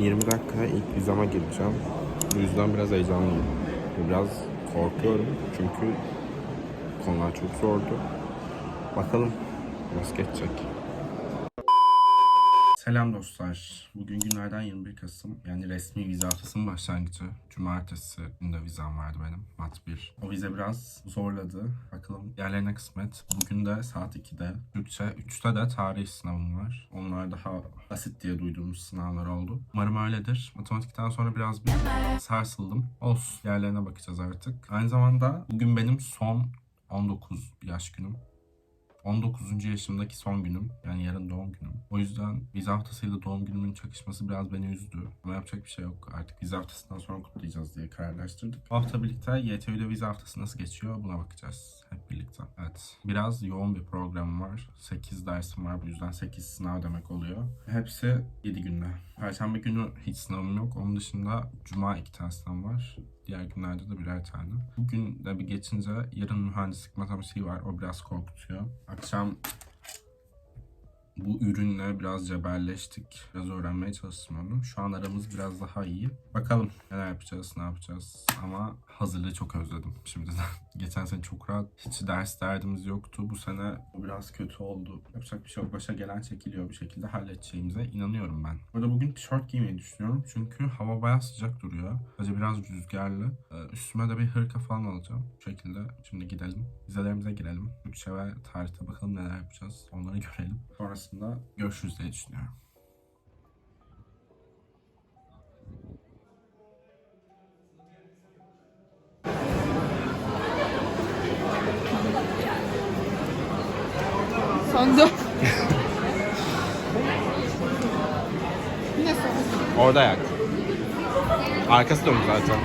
20 dakika ilk vizama gireceğim. Bu yüzden biraz heyecanlıyım. Biraz korkuyorum çünkü konular çok zordu. Bakalım nasıl geçecek. Selam dostlar. Bugün günlerden 21 Kasım. Yani resmi vize haftasının başlangıcı. Cumartesi günde vizem vardı benim. Mat 1. O vize biraz zorladı. Bakalım yerlerine kısmet. Bugün de saat 2'de. Türkçe 3'te de tarih sınavım var. Onlar daha basit diye duyduğumuz sınavlar oldu. Umarım öyledir. Matematikten sonra biraz bir sarsıldım. Olsun. Yerlerine bakacağız artık. Aynı zamanda bugün benim son 19 yaş günüm. 19. yaşımdaki son günüm. Yani yarın doğum günüm. O yüzden vize haftasıyla doğum günümün çakışması biraz beni üzdü. Ama yapacak bir şey yok. Artık vize haftasından sonra kutlayacağız diye kararlaştırdık. Bu hafta birlikte YTÜ'de vize haftası nasıl geçiyor buna bakacağız. Hep birlikte. Evet. Biraz yoğun bir programım var. 8 dersim var. Bu yüzden 8 sınav demek oluyor. Hepsi 7 günde. Perşembe günü hiç sınavım yok. Onun dışında Cuma 2 tane sınav var. Diğer günlerde de birer tane. Bugün de bir geçince yarın mühendislik matematiği var. O biraz korkutuyor. Akşam bu ürünle biraz cebelleştik. Biraz öğrenmeye çalıştım onu. Şu an aramız biraz daha iyi. Bakalım neler yapacağız, ne yapacağız. Ama hazırlığı çok özledim şimdiden. Geçen sene çok rahat. Hiç ders derdimiz yoktu. Bu sene biraz kötü oldu. Yapacak bir şey yok. Başa gelen çekiliyor. Bir şekilde halledeceğimize inanıyorum ben. Burada bugün tişört giymeyi düşünüyorum. Çünkü hava bayağı sıcak duruyor. Sadece biraz rüzgarlı. Ee, Üstüme de bir hırka falan alacağım. Bu şekilde şimdi gidelim. Vizelerimize girelim. Türkçe ve tarihte bakalım neler yapacağız. Onları görelim. Sonrasında görüşürüz diye düşünüyorum. Sandım. Orada yak. Arkası dönük zaten.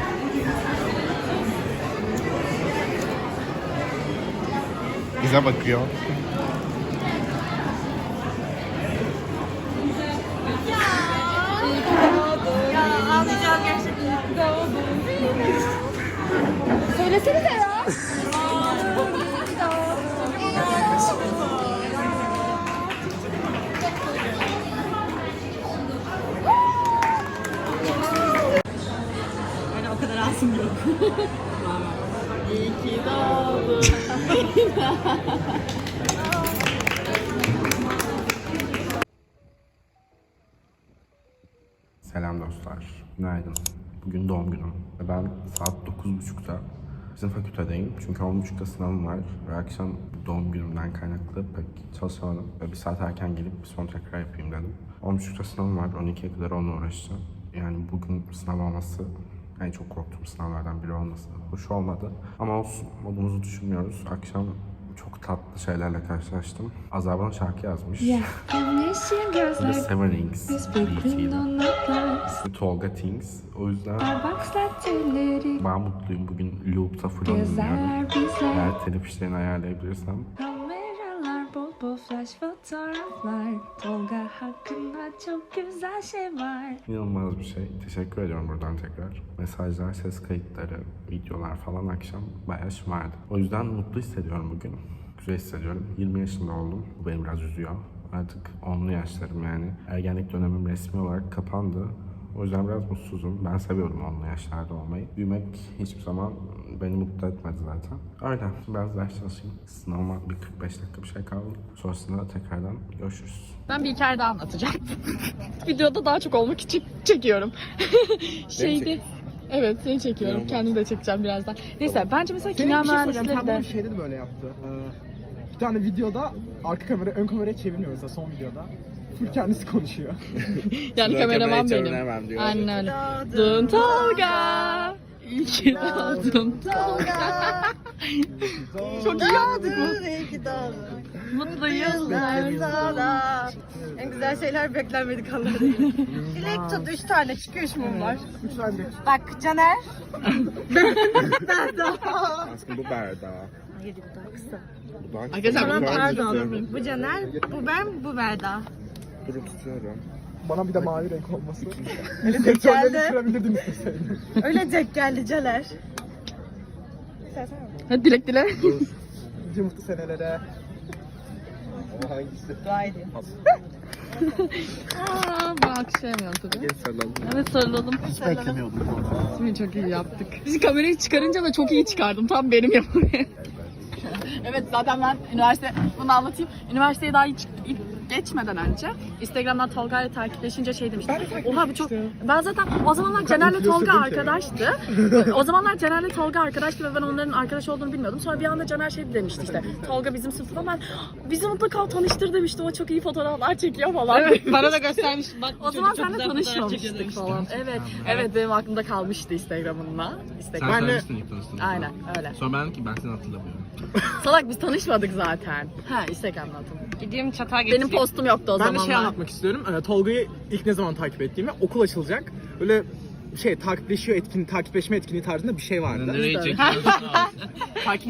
Bize bakıyor. Ağlayacağım gerçekten. Söylesene de ya. O kadar ağzım yok. İyi ki doğdun. Selam dostlar. Günaydın. Bugün doğum günüm. Ben saat 9.30'da bizim fakültedeyim. Çünkü 10.30'da sınavım var. Ve akşam doğum günümden kaynaklı pek çalışamadım. Ve bir saat erken gelip bir son tekrar yapayım dedim. 10.30'da sınavım var. 12'ye kadar onunla uğraşacağım. Yani bugün sınav olması en çok korktuğum sınavlardan biri olması hoş olmadı. Ama olsun modumuzu düşünmüyoruz. Akşam çok tatlı şeylerle karşılaştım. Azar bana şarkı yazmış. Yemyeşil Bu da gözler Seven Rings Biz birbirinin beat'iyle. donatlar Tolga Things. O yüzden ben mutluyum. Bugün loop'ta bizler Eğer telif işlerini ayarlayabilirsem. Bol flash fotoğraflar Tolga hakkında çok güzel şey var İnanılmaz bir şey. Teşekkür ediyorum buradan tekrar. Mesajlar, ses kayıtları, videolar falan akşam bayağı şımardı. O yüzden mutlu hissediyorum bugün. Güzel hissediyorum. 20 yaşında oldum. Bu beni biraz üzüyor. Artık 10'lu yaşlarım yani. Ergenlik dönemim resmi olarak kapandı. O yüzden biraz mutsuzum. Ben seviyorum 10'lu yaşlarda olmayı. Büyümek hiçbir zaman beni mutlu etmedi zaten. Öyle. Biraz ders çalışayım. Sınavıma bir 45 dakika bir şey kaldı. Sonrasında tekrardan görüşürüz. Ben bir hikaye daha anlatacağım. Videoda daha çok olmak için çekiyorum. Şeydi. Evet seni çekiyorum. Kendimi de çekeceğim birazdan. Neyse bence mesela Senin kimya bir şey soracağım. mühendisleri Tam de... bunu şeyde de böyle yaptı. Ee, bir tane videoda arka kamera, ön kameraya çevirmiyor mesela son videoda. Full kendisi konuşuyor. Yani kameraman benim. Aynen öyle. Dın Tolga. İyi ki doğdun. Çok iyi yaptık bu. İyi ki doğdun. Mutlu yıllar. Sana. En güzel şeyler beklenmedik anları. Dilek tut üç tane çıkıyor üç mum var. Üç tane Bak Caner. Aslında bu Berda. Hayır bu daha kısa. Arkadaşlar Tamam bunu pardon. Bu Caner, bu ben, bu Berda. Durup tutuyorum. Bana bir de mavi renk olması. Öyle denk geldi. sürebilirdin isteseydin. Öyle denk geldi Caner. Hadi dilek dile. Mutlu senelere. Dua edeyim. Aa, bak Şey mi yaptık? Gel sarılalım. Evet sarılalım. Hiç beklemiyordum. Şimdi çok iyi yaptık. Biz kamerayı çıkarınca da çok iyi çıkardım. Tam benim yapımı. evet zaten ben üniversite bunu anlatayım. Üniversiteye daha hiç ilk geçmeden önce Instagram'dan Tolga ile takipleşince şey demiştim. Oha bu çok... Ben zaten o zamanlar Caner'le influencer Tolga arkadaştı. o zamanlar Caner'le Tolga arkadaştı ve ben onların arkadaş olduğunu bilmiyordum. Sonra bir anda Caner şey demişti işte. Tolga bizim sınıfta ben bizi mutlaka tanıştır demişti. O çok iyi fotoğraflar çekiyor falan. Evet, Bana da göstermiş. Bak o zaman seninle tanışmamıştık falan. Evet. Evet benim aklımda kalmıştı Instagram'ınla. Sen Instagram. Ben de- söylemiştin ilk tanıştığımızda. Aynen öyle. Sonra ben dedim ki ben seni hatırlamıyorum. Salak biz tanışmadık zaten. Ha Instagram'dan tanıştık. Gideyim çatal getireyim. Benim postum yoktu o Ben de zamanlar. şey anlatmak istiyorum. Ee, Tolga'yı ilk ne zaman takip ettiğimi okul açılacak. Böyle şey takipleşiyor etkin takipleşme etkinliği tarzında bir şey vardı. Nereye çekiyorsun?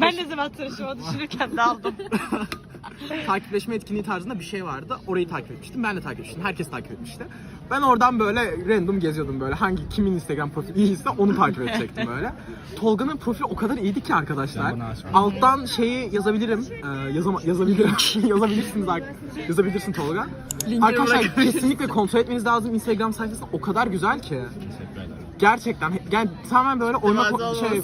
Ben ne zaman tanışıma düşünürken de aldım. takipleşme etkinliği tarzında bir şey vardı. Orayı takip etmiştim. Ben de takip etmiştim. Herkes takip etmişti. Ben oradan böyle random geziyordum böyle. Hangi kimin Instagram profili iyiyse onu takip edecektim böyle. Tolga'nın profili o kadar iyiydi ki arkadaşlar. Alttan şeyi yazabilirim. Ee, yazama, yazabilirim. Yazabilirsiniz. Yazabilirsin Tolga. arkadaşlar kesinlikle kontrol etmeniz lazım Instagram sayfasında. O kadar güzel ki. Gerçekten. Yani tamamen böyle Razı şey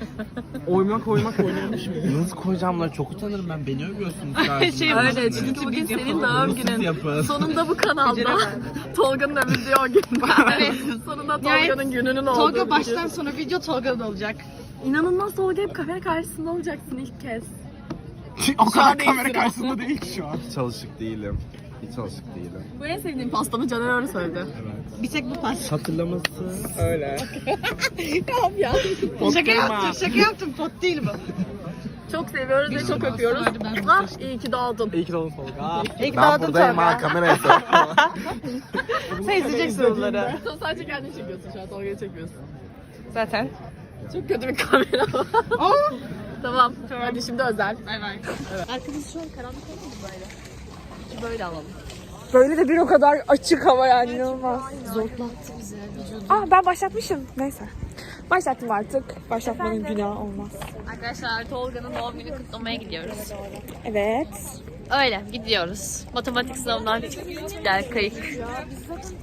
oymak oymak oynamış mı? Nasıl koyacağım lan? Çok utanırım ben. Beni övüyorsunuz karşımda. Şey, Öyle çünkü bugün senin doğum günün. Sonunda bu kanalda Tolga'nın övüldüğü o gün. evet. Sonunda Tolga'nın gününün olduğu Tolga bir baştan gün. sona video Tolga'da olacak. İnanılmaz Tolga hep kamera karşısında olacaksın ilk kez. o kadar kamera karşısında değil ki şu an. Hiç alışık değilim. Hiç alışık değilim. Bu en sevdiğim pastamı Caner öyle söyledi. Bir tek bu pas. Hatırlaması. Öyle. Şaka yaptım, şaka yaptım. Pot değil bu. Çok seviyoruz ve çok öpüyoruz. Ah iyi ki doğdun. İyi ki doğdun Tolga. İlk Ben buradayım ha kameraya sor. Sen izleyeceksin onları. Sen sadece kendini çekiyorsun şu an Tolga'yı çekmiyorsun. Zaten. Çok kötü bir kamera var. tamam. Hadi şimdi özel. Bay bay. Arkamız şu an karanlık olmadı böyle. Şu böyle alalım. Böyle de bir o kadar açık hava yani inanılmaz. Zorlattı bizi vücudu. Ah ben başlatmışım. Neyse. Başlattım artık. Başlatmanın günahı olmaz. Arkadaşlar Tolga'nın doğum günü kutlamaya gidiyoruz. Evet. Öyle gidiyoruz. Matematik sınavından çıktık. Gel kayık.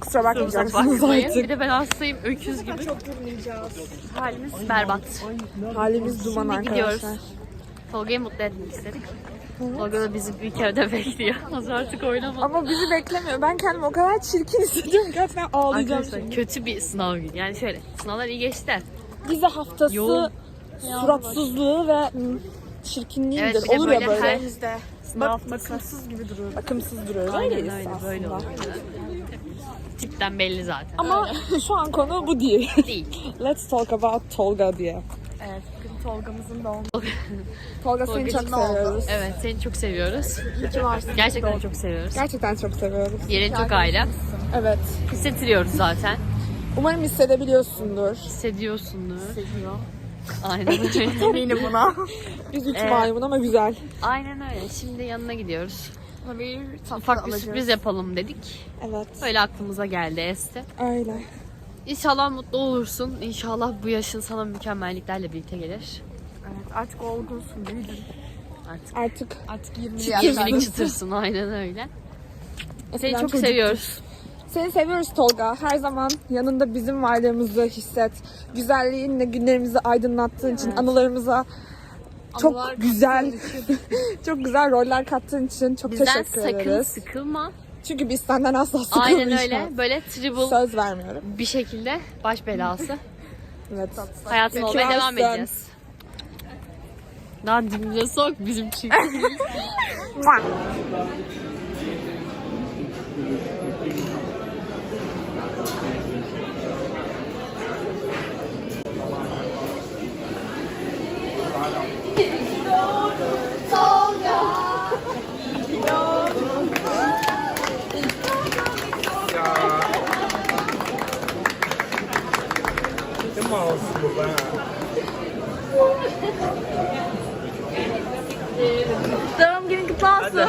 Kusura bakmayacaksınız Bakmayın. artık. Bir de ben hastayım öküz gibi. Halimiz berbat. Halimiz duman Şimdi gidiyoruz. Tolga'yı mutlu etmek istedik. Tolga da bizi bir kere de bekliyor. Az artık oynamadı. Ama bizi beklemiyor. Ben kendimi o kadar çirkin hissediyorum. Gerçekten ağlayacağım Arkadaşlar şimdi. kötü bir sınav günü. Yani şöyle sınavlar iyi geçti. Vize haftası Yoğun. suratsızlığı ve çirkinliğidir. Evet bir de Olur böyle ya böyle. her Bak, bakımsız gibi duruyoruz. Bakımsız duruyoruz. Aynen Öyleyiz öyle aslında. böyle oluyor. Tipten belli zaten. Ama şu an konu bu değil. Değil. Let's talk about Tolga diye. Evet Tolga'mızın doğum Tolga seni çok seviyoruz. Evet seni çok seviyoruz. İyi ki varsın. Gerçekten çok seviyoruz. Gerçekten çok seviyoruz. Yerin çok aile. Evet. Hissettiriyoruz zaten. Umarım hissedebiliyorsundur. Hissediyorsundur. Hissediyor. Aynen öyle. Eminim buna. Biz üç Ee, maymun ama güzel. Aynen öyle. Şimdi yanına gidiyoruz. Bir Ufak bir sürpriz yapalım dedik. Evet. Öyle aklımıza geldi Esti. Öyle. İnşallah mutlu olursun. İnşallah bu yaşın sana mükemmelliklerle birlikte gelir. Evet artık olgunsun büyüdün. Artık Artık Artık 20 çıtırsın çıtırsın aynen öyle. Seni çok çocuktuk. seviyoruz. Seni seviyoruz Tolga. Her zaman yanında bizim varlığımızı hisset. Güzelliğinle günlerimizi aydınlattığın için, anılarımıza çok Anılar güzel, çok güzel roller kattığın için çok Bizden teşekkür sakın ederiz. sıkılma. Çünkü biz senden asla sıkılmayacağız. Aynen öyle. Böyle triple Söz vermiyorum. bir şekilde baş belası. Evet. Ki olmaya devam edeceğiz. Daha dibimize sok bizim çünkü. Doğum günün kutlu olsun.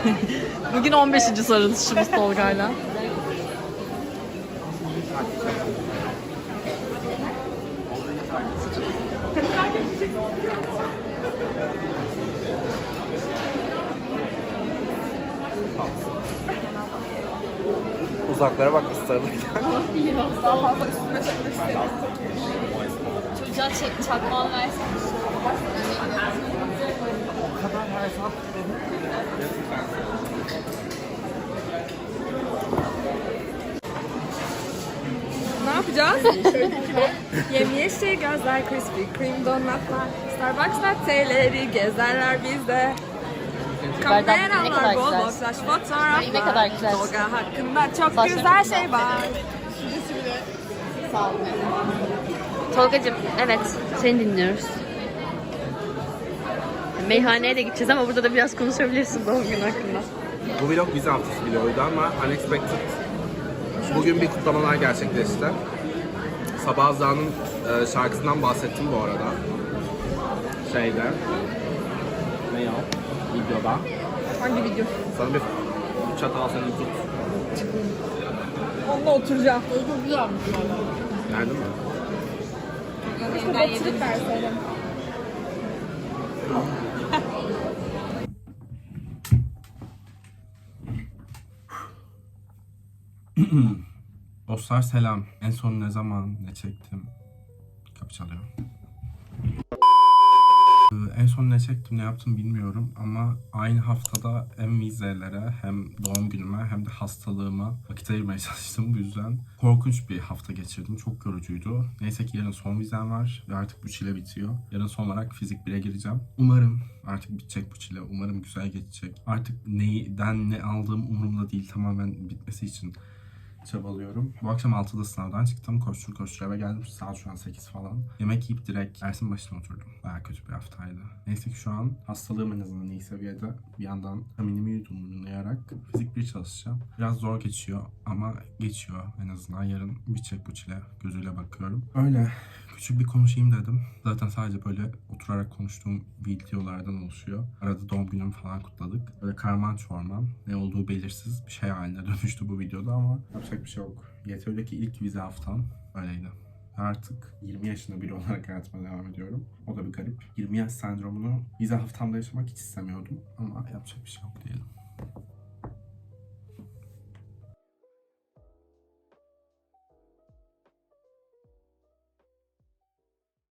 Bugün 15. sarılışımız Tolga'yla. Uzaklara bak ısrarlık. Çocuğa çek, çakmağını versin. Ne yapacağız? Yemyeşil gözler, Krispy Kreme donatlar, Starbucks latte'leri gezerler bizde. Kameralar bol bol flash fotoğraflar. Ne kadar güzel. Tolga hakkında çok Başka güzel şey var. Tolgacığım, evet seni dinliyoruz. Meyhaneye de gideceğiz ama burada da biraz konuşabilirsin doğum günü hakkında. Bu vlog vize haftası vloguydu ama unexpected. Bugün bir kutlamalar gerçekleşti. Sabah Azra'nın e, şarkısından bahsettim bu arada. Şeyde. Ne ya? Videoda. Hangi video? Sana bir çatal seni tut. Onunla oturacağım. Geldin mi? Batırıp verseydim. Dostlar selam. En son ne zaman ne çektim? Kapı çalıyor. Ee, En son ne çektim ne yaptım bilmiyorum ama aynı haftada hem vizelere hem doğum günüme hem de hastalığıma vakit ayırmaya çalıştım. Bu yüzden korkunç bir hafta geçirdim. Çok yorucuydu. Neyse ki yarın son vizem var ve artık bu çile bitiyor. Yarın son olarak fizik 1'e gireceğim. Umarım artık bitecek bu çile. Umarım güzel geçecek. Artık neyden ne aldığım umurumda değil. Tamamen bitmesi için çabalıyorum. Bu akşam 6'da sınavdan çıktım. Koştur koştur eve geldim. Saat şu an 8 falan. Yemek yiyip direkt dersin başına oturdum. Baya kötü bir haftaydı. Neyse ki şu an hastalığım en azından iyi seviyede. Bir yandan vitaminimi yudumlayarak fizik bir çalışacağım. Biraz zor geçiyor ama geçiyor en azından. Yarın bitecek bu çile. Gözüyle bakıyorum. Öyle küçük bir konuşayım dedim. Zaten sadece böyle oturarak konuştuğum videolardan oluşuyor. Arada doğum günümü falan kutladık. Böyle karman çorman ne olduğu belirsiz bir şey haline dönüştü bu videoda ama yapacak bir şey yok. YTÖ'deki ilk vize haftam öyleydi. Artık 20 yaşında biri olarak hayatıma devam ediyorum. O da bir garip. 20 yaş sendromunu vize haftamda yaşamak hiç istemiyordum. Ama yapacak bir şey yok diyelim.